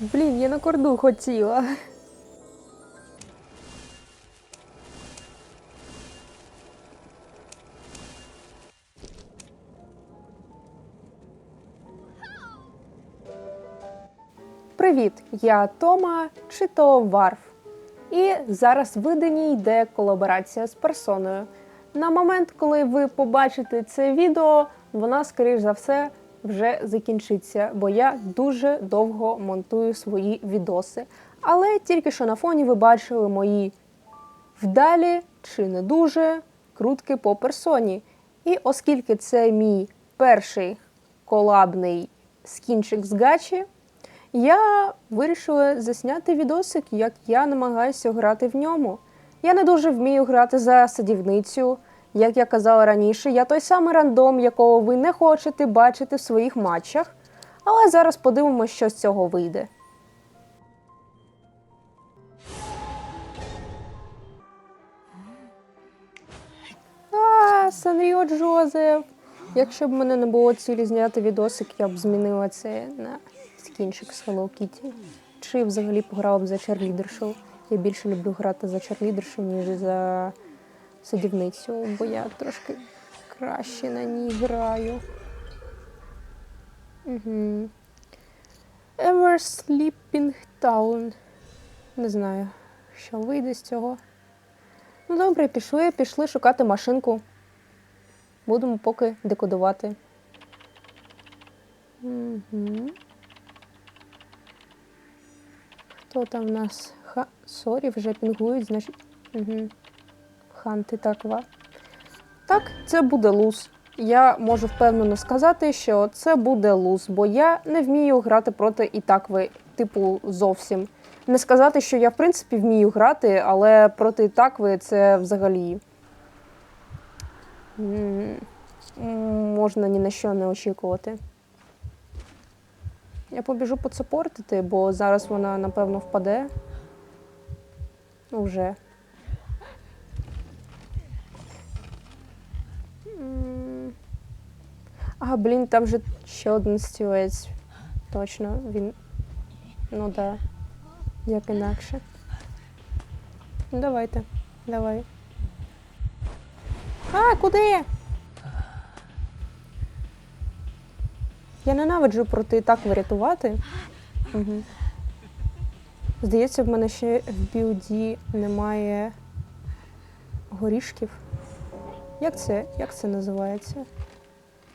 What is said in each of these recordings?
Блін, я на корду хотіла. Привіт, я Тома, чи то Варф. І зараз в виданні йде колаборація з персоною. На момент, коли ви побачите це відео, вона, скоріш за все, вже закінчиться, бо я дуже довго монтую свої відоси. Але тільки що на фоні ви бачили мої вдалі чи не дуже крутки по персоні. І оскільки це мій перший колабний скінчик з гачі, я вирішила засняти відосик, як я намагаюся грати в ньому. Я не дуже вмію грати за садівницю. Як я казала раніше, я той самий рандом, якого ви не хочете бачити в своїх матчах. Але зараз подивимося, що з цього вийде. А, Санріо Джозеф. Якщо б мене не було цілі зняти відосик, я б змінила це на скінчик з Hello Kitty. Чи взагалі пограла б за черлідершу. Я більше люблю грати за черлідершу, ніж за садівницю, бо я трошки краще на ній граю. Угу. Ever Sleeping Town. Не знаю, що вийде з цього. Ну добре, пішли, пішли шукати машинку. Будемо поки декодувати. Угу. Хто там в нас? Ха... Сорі, вже пінгують, значить. Угу. Ханти таква. Так, це буде луз. Я можу впевнено сказати, що це буде луз, бо я не вмію грати проти ітакви, типу, зовсім. Не сказати, що я в принципі вмію грати, але проти ітакви це взагалі. Можна ні на що не очікувати. Я побіжу поцепортити, бо зараз вона, напевно, впаде. Ну, А, блін, там же ще один стілець. Точно, він. Ну да. Як інакше. Ну, давайте. Давай. А, куди? Я ненавиджу проти так врятувати. Угу. Здається, в мене ще в білді немає горішків. Як це, як це називається?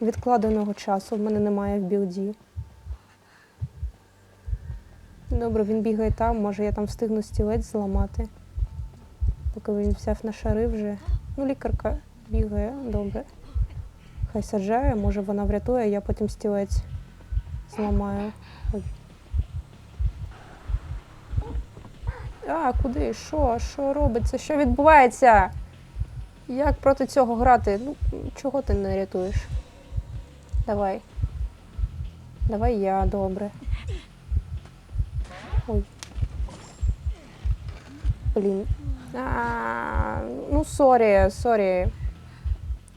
Відкладеного часу в мене немає в білді. Добре, він бігає там, може я там встигну стілець зламати. Поки він взяв на шари вже. Ну, лікарка бігає, добре. Хай саджає, може вона врятує, а я потім стілець зламаю. Ой. А, куди? Що? Що робиться? Що відбувається? Як проти цього грати? Ну, чого ти не рятуєш? Давай. Давай я, добре. Ой. Блін. А, ну, сорі, сорі.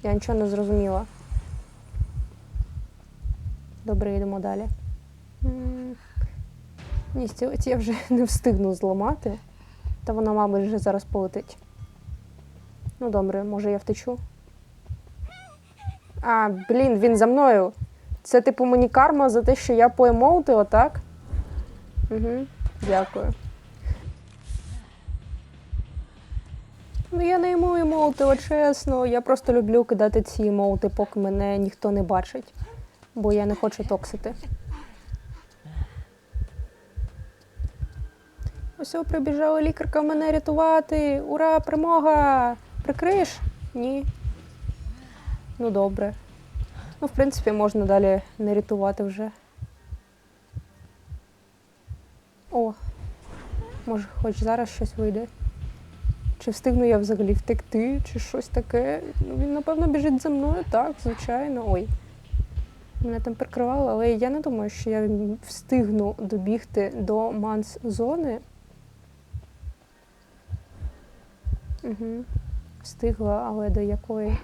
Я нічого не зрозуміла. Добре, йдемо далі. Ні, стілець я вже не встигну зламати. Та вона, мабуть, вже зараз полетить. Ну, добре, може я втечу. А, блін, він за мною. Це, типу, мені карма за те, що я поемоутила, так? Угу, дякую. Ну, я не йому емоутила, чесно. Я просто люблю кидати ці емоути, поки мене ніхто не бачить. Бо я не хочу токсити. Ось прибіжала лікарка мене рятувати. Ура, перемога! Прикриєш? Ні. Ну добре. Ну, в принципі, можна далі не рятувати вже. О, може, хоч зараз щось вийде. Чи встигну я взагалі втекти, чи щось таке. Ну, він, напевно, біжить за мною, так, звичайно. Ой. Мене там прикривало, але я не думаю, що я встигну добігти до манс-зони. Угу. Встигла, але до якої.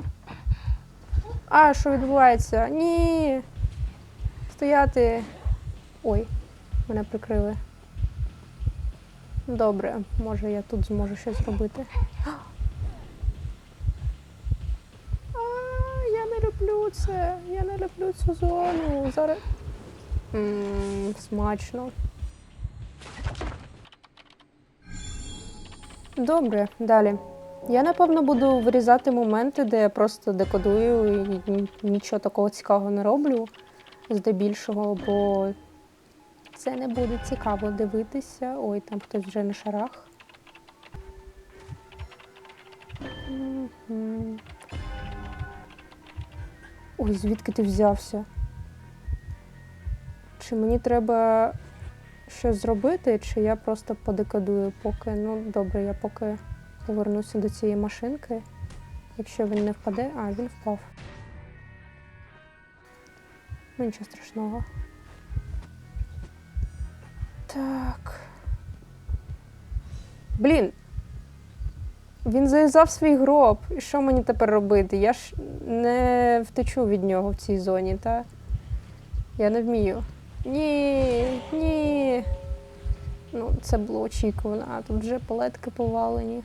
А, що відбувається? Ні. Стояти. Ой, мене прикрили. Добре, може я тут зможу щось зробити. А, я не люблю це. Я не люблю цю зону. Зараз. Ммм, смачно. Добре, далі. Я напевно буду вирізати моменти, де я просто декодую і нічого такого цікавого не роблю здебільшого, бо це не буде цікаво дивитися. Ой, там хтось вже на шарах. Ой, звідки ти взявся? Чи мені треба щось зробити, чи я просто подекодую поки. Ну, добре, я поки повернуся до цієї машинки. Якщо він не впаде, а він впав. Ну, нічого страшного. Так. Блін. Він зав'язав свій гроб. І що мені тепер робити? Я ж не втечу від нього в цій зоні, та? Я не вмію. Ні, ні. Ну, це було очікувано, а тут вже палетки повалені.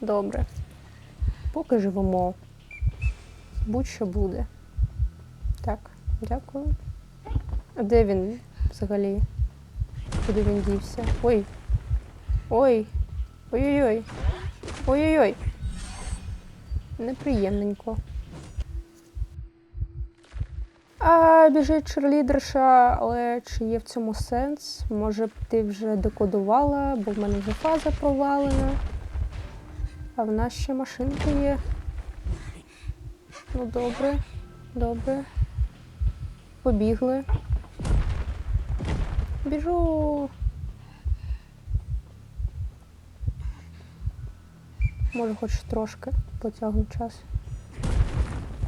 Добре. Поки живемо. Будь-що буде. Так, дякую. А де він взагалі? Куди він дівся? Ой. Ой. Ой-ой-ой. Ой-ой-ой. Неприємненько. А, біжить черлідерша, але чи є в цьому сенс? Може б ти вже декодувала, бо в мене вже фаза провалена. А в нас ще машинки є. Ну, добре, добре. Побігли. Біжу. Може, хоч трошки потягну час.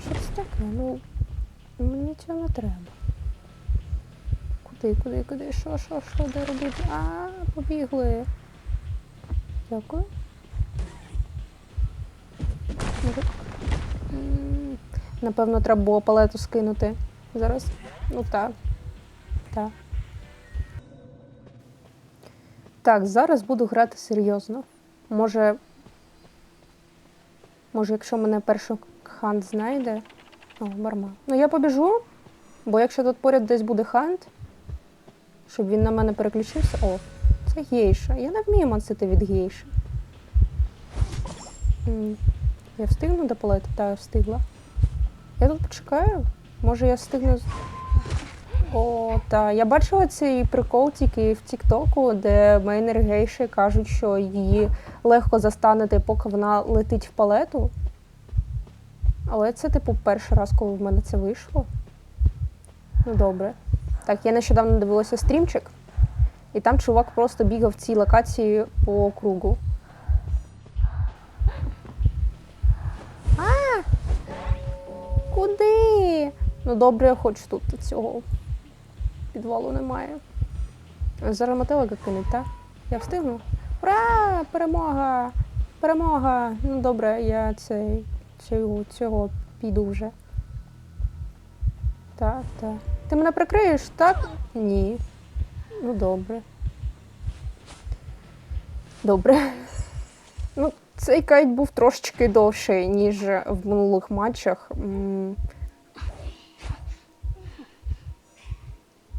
Що це таке? Ну, мені цього не треба. Куди, куди, куди? Що, що, що, де робити? А, побігли. Дякую. Може. М, Напевно, треба було палету скинути. Зараз. Ну так. Так. Так, зараз буду грати серйозно. Може. Може, якщо мене перший хант знайде. О, барма. Ну я побіжу, бо якщо тут поряд десь буде хант, щоб він на мене переключився. О, це гейша. Я не вмію мансити від гейши. Я встигну до палети? Так, я встигла. Я тут почекаю. Може я встигну. О, так. Я бачила цей прикол тільки в Тіктоку, де мейнери гейші кажуть, що її легко застанете, поки вона летить в палету. Але це, типу, перший раз, коли в мене це вийшло. Ну, добре. Так, я нещодавно дивилася стрімчик, і там чувак просто бігав в цій локації по кругу. Ну, добре, хоч тут цього підвалу немає. Зараз мотелика кинуть, так? Я встигну? Ура! Перемога! Перемога! Ну добре, я цей цього, цього піду вже. Так, так. Ти мене прикриєш, так? Ні. Ну добре. Добре. Ну, цей кайт був трошечки довший, ніж в минулих матчах.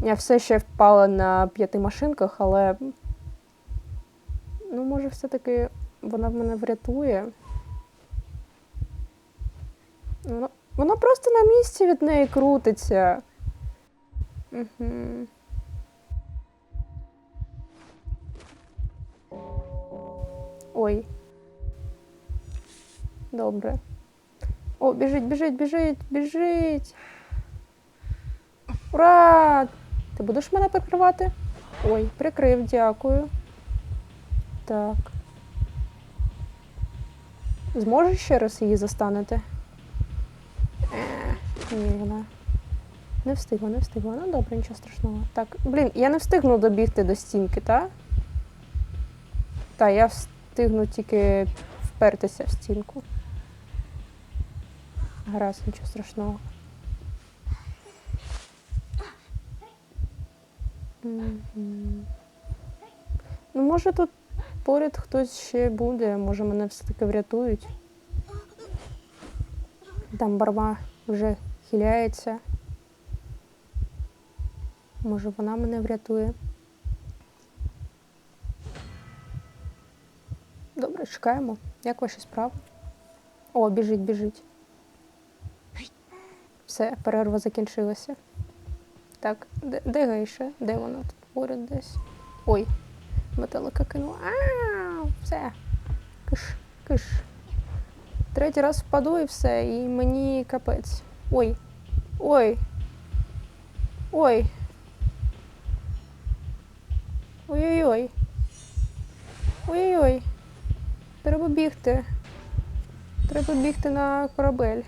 Я все ще впала на п'яти машинках, але. Ну, може, все-таки вона в мене врятує. Воно, воно просто на місці від неї крутиться. Угу. Ой. Добре. О, біжить, біжить, біжить, біжить. Ура! Ти будеш мене прикривати? Ой, прикрив, дякую. Так. Зможеш ще раз її застанути? Е, ні, вона. Не встигла, не встигла. Ну добре, нічого страшного. Так, блін, я не встигну добігти до стінки, так? Так, я встигну тільки впертися в стінку. Гаразд, нічого страшного. Мгм. може тут поряд хтось ще буде, може мене все-таки врятують. Там барва вже хиляється. Може вона мене врятує. Добре, чекаємо. Як ваші справи? О, біжить, біжить. Все, перерва закінчилася. Так, де, де гейша? Де вона тут поряд десь? Ой, метелика кинула. А, все. Киш, киш. Третій раз впаду і все, і мені капець. Ой. Ой. Ой. Ой-ой-ой. Ой-ой-ой. Треба бігти. Треба бігти на корабель.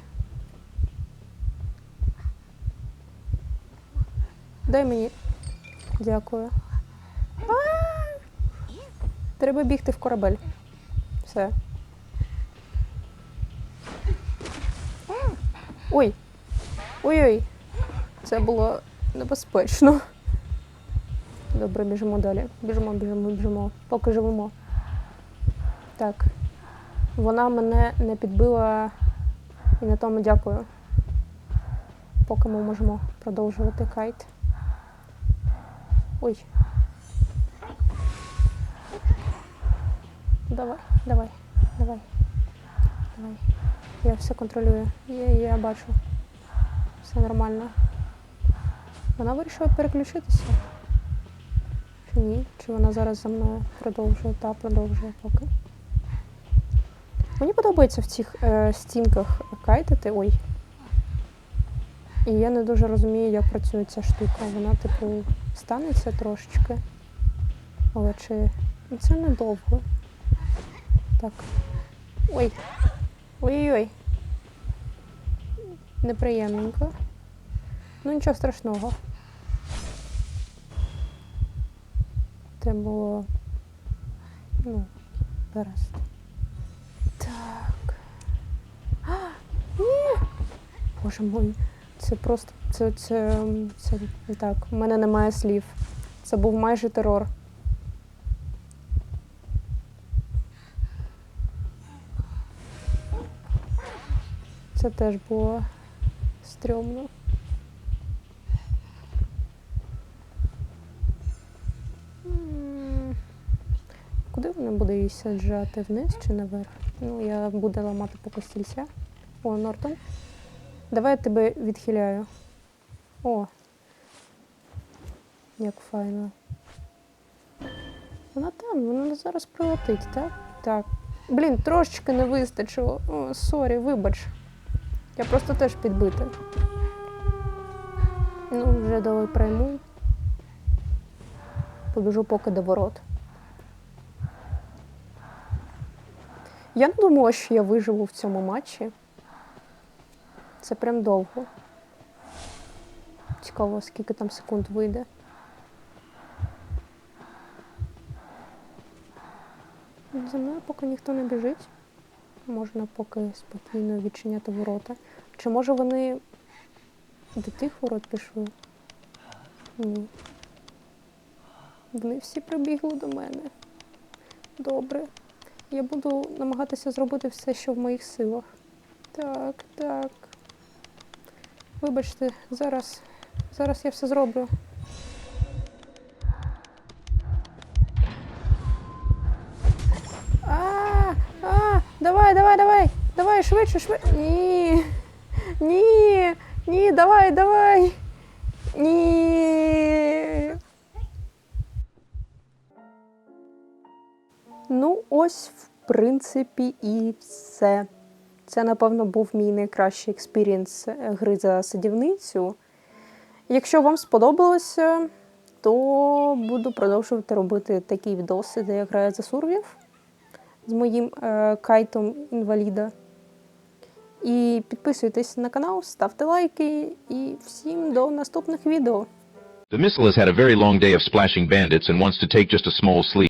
Дай мені. Дякую. Треба бігти в корабель. Все. Ой. Ой-ой. Це було небезпечно. Добре, біжимо далі. Біжимо, біжимо, біжимо. Поки живемо. Так. Вона мене не підбила і на тому дякую. Поки ми можемо продовжувати кайт. Ой. Давай, давай, давай. Давай. Я все контролюю. Я, я бачу. Все нормально. Вона вирішила переключитися. Чи ні? Чи вона зараз за мною продовжує та продовжує поки. Мені подобається в цих е, стінках кайтити. Ой. І я не дуже розумію, як працює ця штука. Вона, типу, станеться трошечки. Але чи. Це недовго. Так. Ой. Ой-ой-ой. Неприємненько. Ну нічого страшного. Це було. Ну, зараз. Так. А, ні! Боже мой, це просто. Це, це, це, так. У мене немає слів. Це був майже терор. Це теж було стрьомно. Куди вона буде її саджати? Вниз чи наверх? Ну, я буду ламати поки стільця. О, Нортон. Давай я тебе відхиляю. О. Як файно. Вона там, вона зараз прилетить, так? Так. Блін, трошечки не вистачило. О, сорі, вибач. Я просто теж підбита. Ну, вже дали прийму. Побіжу поки до ворот. Я не думала, що я виживу в цьому матчі. Це прям довго. Цікаво, скільки там секунд вийде. За мною поки ніхто не біжить. Можна поки спокійно відчиняти ворота. Чи може вони до тих ворот пішли? Ні. Вони всі прибігли до мене. Добре. Я буду намагатися зробити все, що в моїх силах. Так, так. Вибачте, зараз. Зараз я все зроблю. А, давай, давай, давай. Давай, швидше, швидше. Ні. Ні. Ні, давай, давай. Ні. Ну, ось, в принципі, і все. Це, напевно, був мій найкращий експірієнс е, гри за садівницю. Якщо вам сподобалося, то буду продовжувати робити такі відоси, де я граю за сурвів з моїм е, кайтом інваліда. І підписуйтесь на канал, ставте лайки і всім до наступних відео. The missile has had a very long day of splashing bandits and wants to take just a small sleep.